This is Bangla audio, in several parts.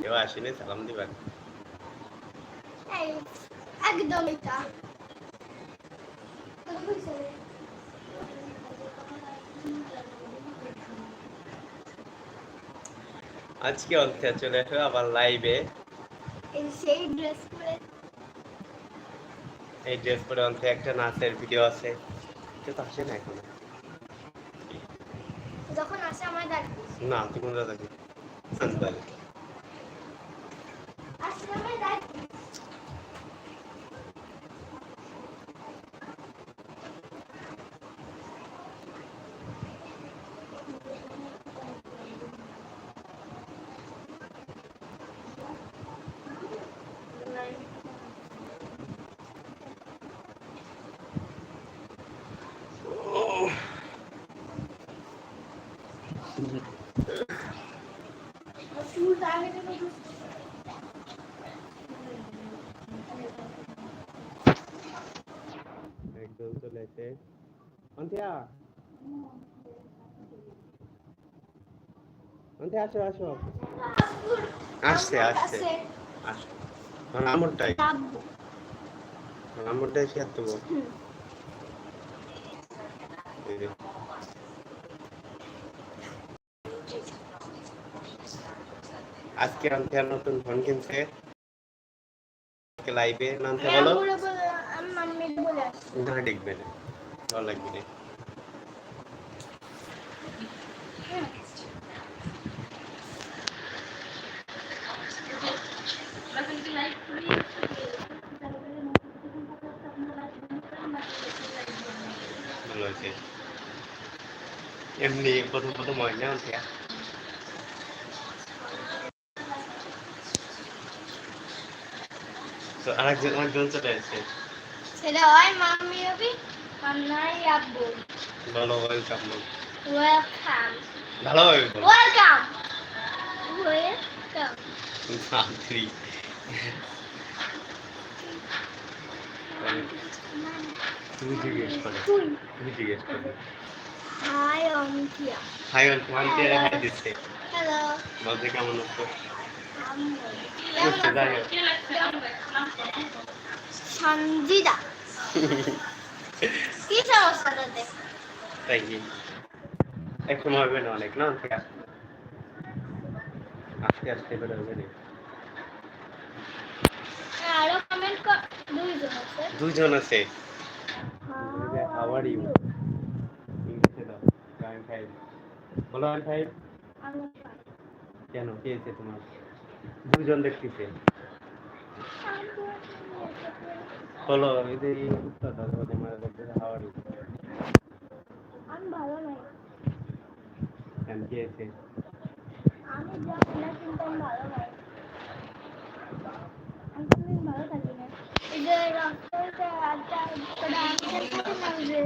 কেউ আসেনি সালাম একদম এটা। আজকে অন্তে চলে আসো আবার লাইভে সেই ড্রেস পরে। এই ড্রেস পরে অন্তে একটা নাচের ভিডিও আছে। কেউ তো আসে না এখন? যখন আসে আমার ডাকবি। না তুই কোন যাবি আসলে আমার ডাকবি চুল আগে থেকে একদম চলে এসে আসো আসো। আসছে আসছে। আসো। হুম। এই যে। আজকে আনতে নতুন ফোন কিনছে। লাইভে নামতে বলো আমি বলে বলে আমি মাম্মি না দেখবে না। ভালো লাগবে না। এমনি প্রথম প্রথম হয় না আনতে তো আরেকজন আরেকজন চলে আসছে। হয় রবি মান্নাই আব্বু। ভালো ওয়েলকাম ওয়েলকাম ভালো হবে ওয়েলকাম ওয়েলকাম তুমি জিজ্ঞেস করো? তুমি জিজ্ঞেস করো? হাই দিচ্ছে। হ্যালো বলতে কেমন আছো? কেমন সঞ্জিদা। কি সমস্যা তাতে তাই কি? এখন হবে না অনেক না? আস্তে আস্তে করে হবে না। আরও কমেন্ট কর দুইজন আছে। দুজন আছে? How হাউ আর ইউ ইংলিশে দাও গান খাই বলো খাই কেন কে আছে তোমার? দুজন দেখতেছে। বলো এই যে এই উত্তরটা তোমাদের মারা করতে হাউ আর আমি ভালো নাই। কেন কে আছে আমি যা কিনা কিন্তু আমি ভালো নাই আমি কোনদিন ভালো থাকি না। এই যে রাস্তাতে একটা একটা আঙ্কেল থাকে না যে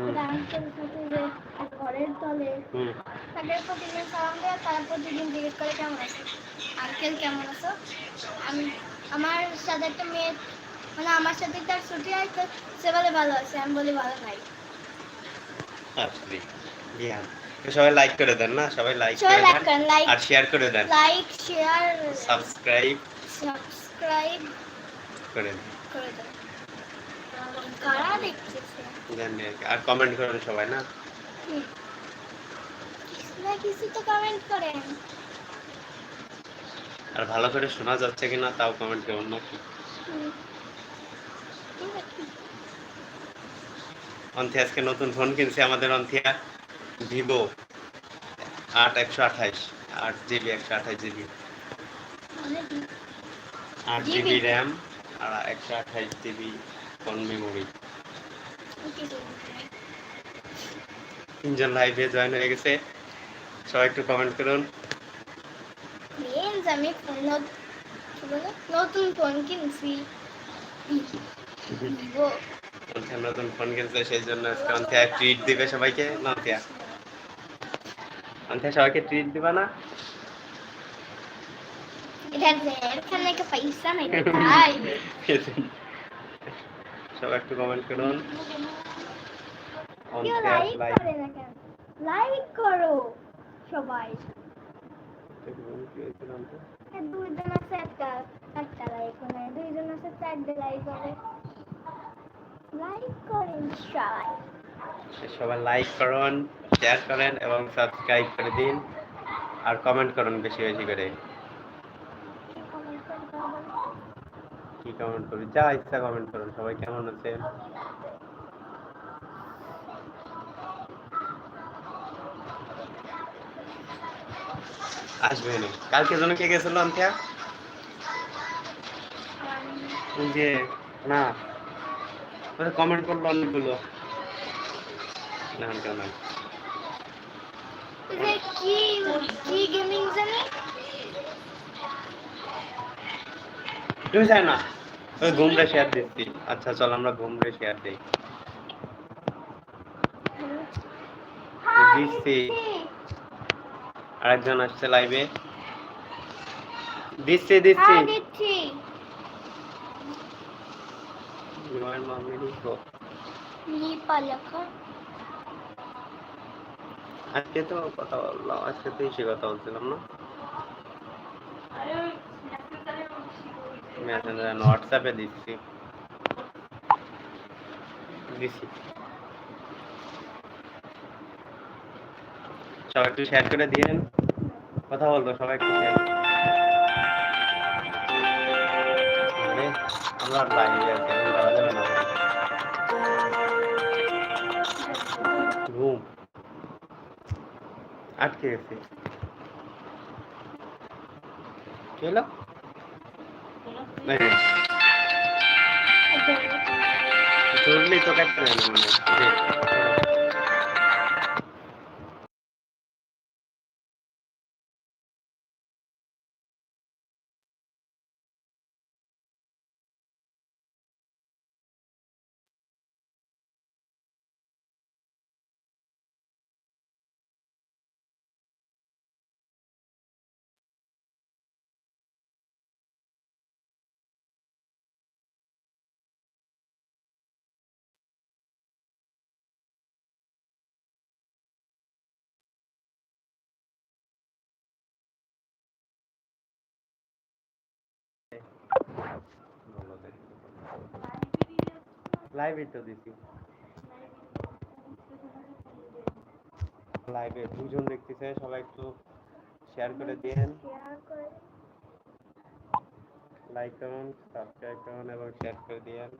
একটা আঙ্কেল থাকে যে ঘরের তলে তাদের প্রতিদিন সালাম দেয় তারা প্রতিদিন জিজ্ঞেস করে কেমন আছো? আঙ্কেল কেমন আছো? আমি আমার সাথে একটা মেয়ে মানে আমার সাথে তার ছুটি হয় তো সে বলে ভালো আছে আমি বলি ভালো জ্ঞান তো সবাই লাইক করে দেন না? সবাই লাইক করে দেন আর শেয়ার করে দেন। লাইক শেয়ার সাবস্ক্রাইব সাবস্ক্রাইব করে দেন। করে দেন। কারা দেখতেছে? আর কমেন্ট করেন সবাই না? কিছু না কিছু তো কমেন্ট করেন। আর ভালো করে শোনা যাচ্ছে কিনা তাও কমেন্ট করুন নাকি হুম। ঠিক আছে। অন্থে আজকে নতুন ফোন কিনছে আমাদের অন্থিয়া ভিভো আট একশো আঠাইশ আট জিবি একশো আঠাইশ জিবি আট জিবি র্যাম আর একশো আঠাইশ জিবি ফোন মেমোরি তিনজন লাইভে জয়েন হয়ে গেছে সবাই একটু কমেন্ট করুন মিন্স আমি নতুন ফোন কিনছি নতুন ফোন কিনছে সেই জন্য আজকে ট্রিট দিবে সবাইকে। না অন্থিয়া অন্থিয়া সবাইকে ট্রিট দিবা না? সবাই একটু কমেন্ট করুন। লাইক করো সবাই। দুইজন আছে একটা একটা লাইক হয় দুইজন আছে চারটে লাইক হবে লাইক করেন সবাই। সবাই লাইক করুন শেয়ার করেন এবং সাবস্ক্রাইব করে দিন। আর কমেন্ট করুন বেশি বেশি করে। কি কমেন্ট করি যা ইচ্ছা কমেন্ট করুন। সবাই কেমন আছেন? আসবে না। কালকে জন্য কে গেছিল আন্তিয়া ওই যে না। কমেন্ট করল অনেকগুলো। না না। কি কি গেমিং জানি? তুমি চাই না? ওই ঘুমরে শেয়ার দিচ্ছি আচ্ছা চল আমরা ঘুমরে শেয়ার দিই। দিচ্ছি। আরেকজন আসছে লাইভে দিচ্ছি দিচ্ছি। হ্যাঁ আজকে তো কথা বললাম আজকে তো এসে কথা বলছিলাম না। হোয়াটসঅ্যাপে দিচ্ছি। দিচ্ছি। সবাই একটু শেয়ার করে দিয়েন কথা বলব সবাই একটু শেয়ার আমরা না। ঘুম আটকে গেছি। হলো ধরলেই তো কাটতে মনে লাইভে তো দিছি। লাইভে দুজন দেখতেছে, সবাই একটু শেয়ার করে দিয়েন। লাইক করুন সাবস্ক্রাইব করুন এবং শেয়ার করে দিয়েন।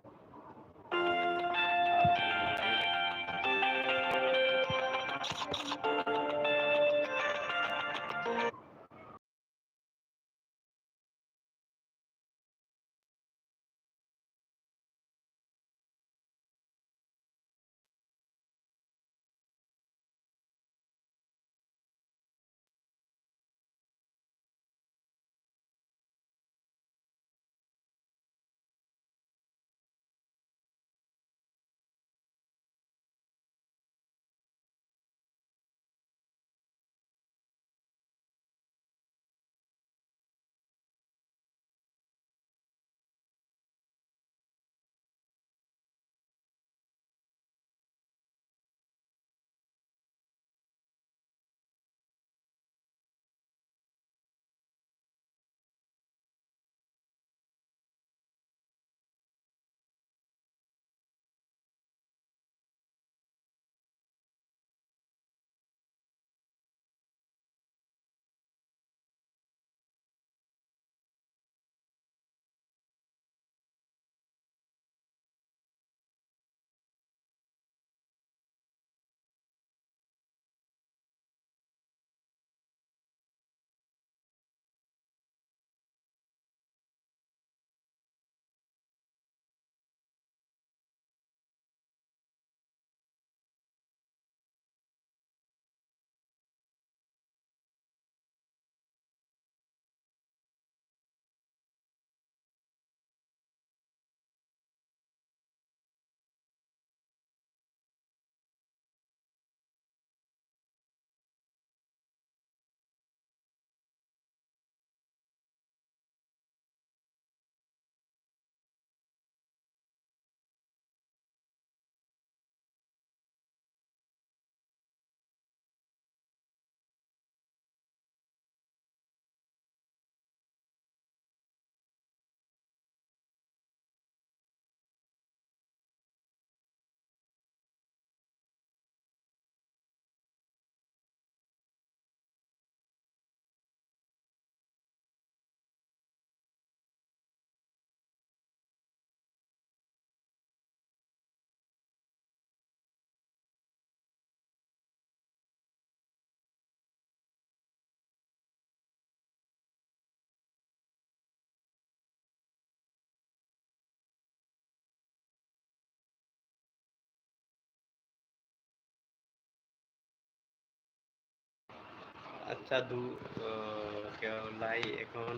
আচ্ছা দু আহ, কেউ লাই এখন।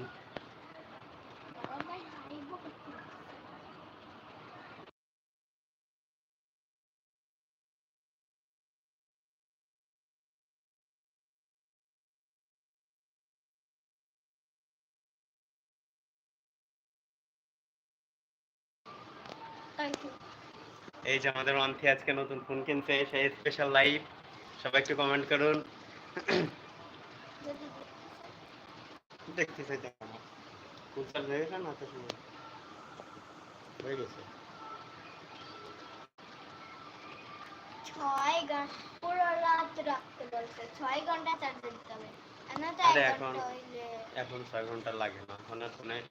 এই যে আমাদের অন্থি আজকে নতুন ফোন কিনছে সেই স্পেশাল লাইভ সবাই একটু কমেন্ট করুন। দেখতে হয়ে গেছে না তো শুনে হয়ে গেছে। ছয় ঘণ্টা পুরো রাত রাখতে বলছে। ছয় ঘণ্টা চার্জে দিতে হবে। আর না তো আরে এক এখন- এখন ছয় ঘণ্টা লাগে না। ফোনে ফোনে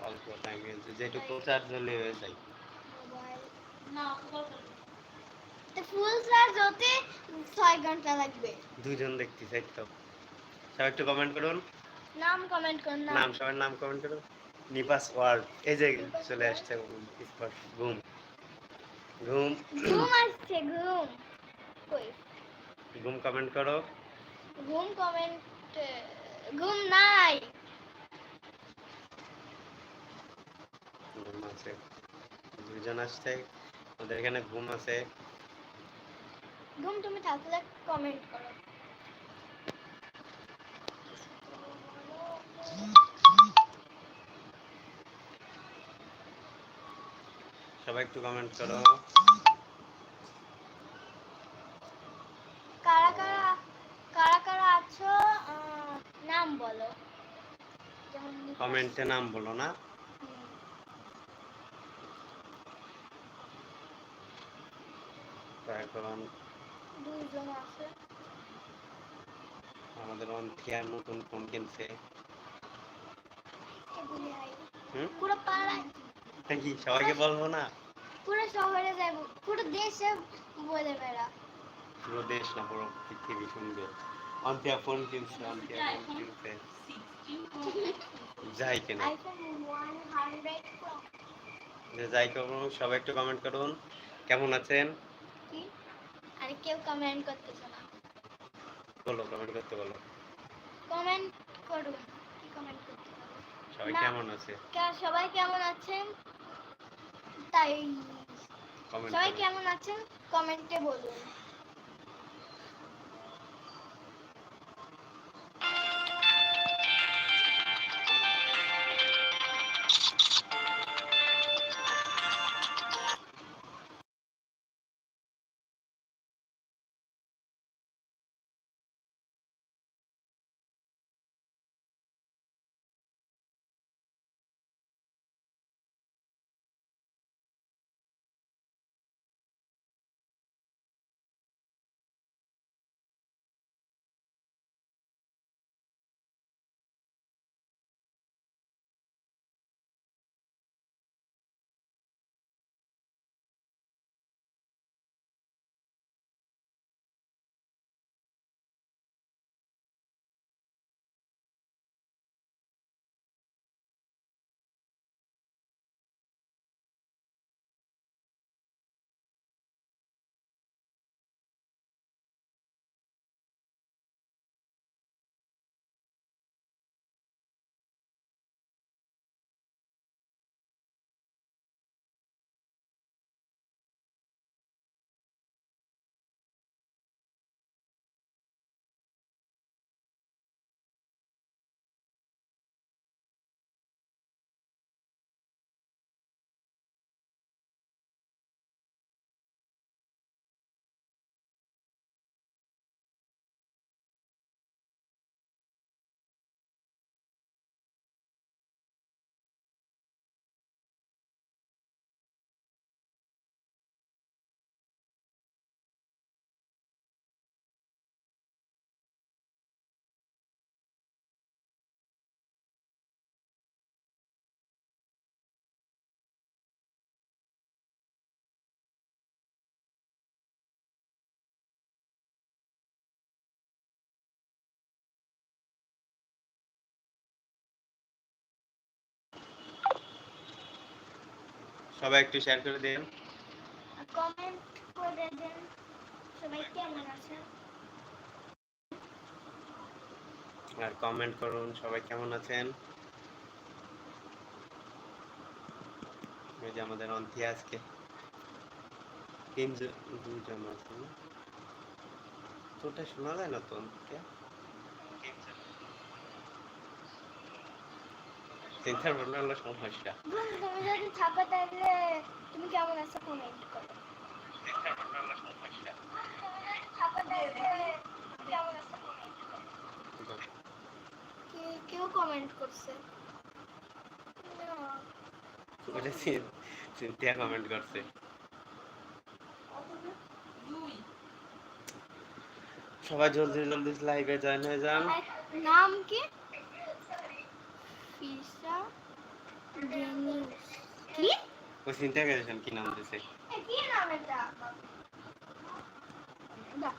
অল্প টাইম যেটুকু চার্জ হলে হয়ে যায়। ফুল চার্জ হতে ছয় ঘণ্টা লাগবে। দুইজন দেখতে চাই তো সবাই একটু কমেন্ট করুন। নাম কমেন্ট করুন নাম। সবার নাম কমেন্ট করুন। নিপাস ওয়ার্ল্ড এই যে চলে আসছে স্পট ঘুম। ঘুম। ঘুম আসছে ঘুম। কই? ঘুম কমেন্ট করো। ঘুম কমেন্ট ঘুম নাই। ঘুম আছে। দুইজন আসছে ওদের এখানে ঘুম আছে। ঘুম তুমি থাকলে কমেন্ট করো। সবাই একটু কমেন্ট করো। কারা কারা কারা কারা আছো নাম বলো। কমেন্টে নাম বলো না। এখন আমাদের অন্থিয়ার নতুন ফোন কিনছে। হুম? পুরো পাড়ায়। সবাইকে বলব না? পুরো শহরে যাব পুরো দেশে বলে বেড়া। পুরো দেশ না পুরো পৃথিবী শুনবে। অন্থিয়া ফোন কিনছে অন্থিয়া ফোন কিনছে। যাই কেন। যাই করুন সবাই একটু কমেন্ট করুন। কেমন আছেন? আর কেউ কমেন্ট করতেছে না। বলো কমেন্ট করতে বলো। কমেন্ট করুন কি কমেন্ট করতে সবাই কেমন আছে? সবাই কেমন আছেন? তাই। সবাই কেমন আছেন? কমেন্টে বলুন। সবাই একটু শেয়ার করে দিন। কমেন্ট করে দেন। সবাই কেমন আছেন? আর কমেন্ট করুন সবাই কেমন আছেন? এই যে আমাদের অন্থি আজকে। তিনজন দুজন আছে না? তোরটা শোনা যায় না তো অন্থিকে চিন্তার বললে হলো সমস্যা। তুমি যদি থাকো তাহলে তুমি কেমন আছো কমেন্ট করো। কেউ কমেন্ট করছে? ওটা চিন- চিন্তিয়া কমেন্ট করছে। সবাই জলদি জলদি লাইভে জয়েন হয়ে যান। নাম কি? কি ওই চিন্তা করেছেন কি নাম দিছে এ, কি নাম এটা দা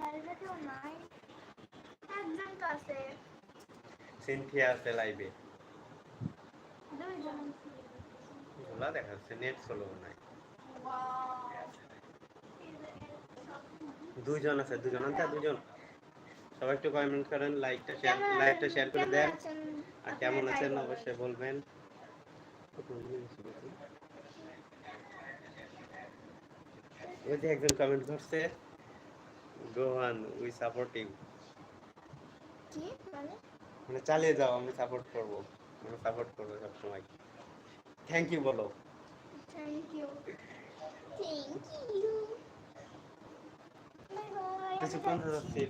লাইভে কেউ নাই একজন তো আছে সিনথিয়া আছে লাইভে দুইজন খোলা দেখাচ্ছে নেট স্লো নাই দুইজন আছে দুজন আনতে দুজন সবাই একটু কমেন্ট করেন লাইকটা শেয়ার লাইকটা শেয়ার করে দেন। আর কেমন আছেন অবশ্যই বলবেন। ওই যে একজন কমেন্ট করছে গোহান উই সাপোর্ট ইউ কি? মানে? মানে চালিয়ে যাও আমি সাপোর্ট করব। আমি সাপোর্ট করব সবসময়। থ্যাংক ইউ বলো। থ্যাংক ইউ থ্যাংক ইউ কিছু কোনটা যাচ্ছে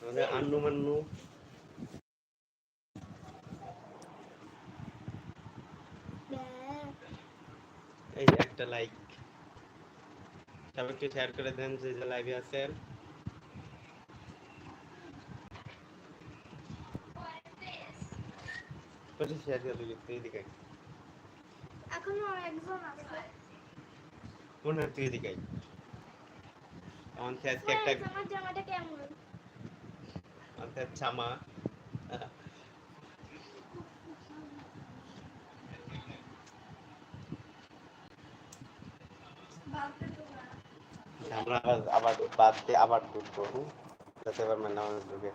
আমাদের আন্নু মান্নু? এই যে একটা লাইক সবাই একটু শেয়ার করে দেন যে যে লাইভে আছেন। কোথায় শেয়ার করে দিবি তুই আয়। এখনও একজন আছে। কোন তুই এদিকে আয়। আজকে একটা আমার জামাটা কেমন আমার জামা আমরা আবার বাদ দিয়ে আবার ঢুকবো? যাতে আবার মানে ঢুকে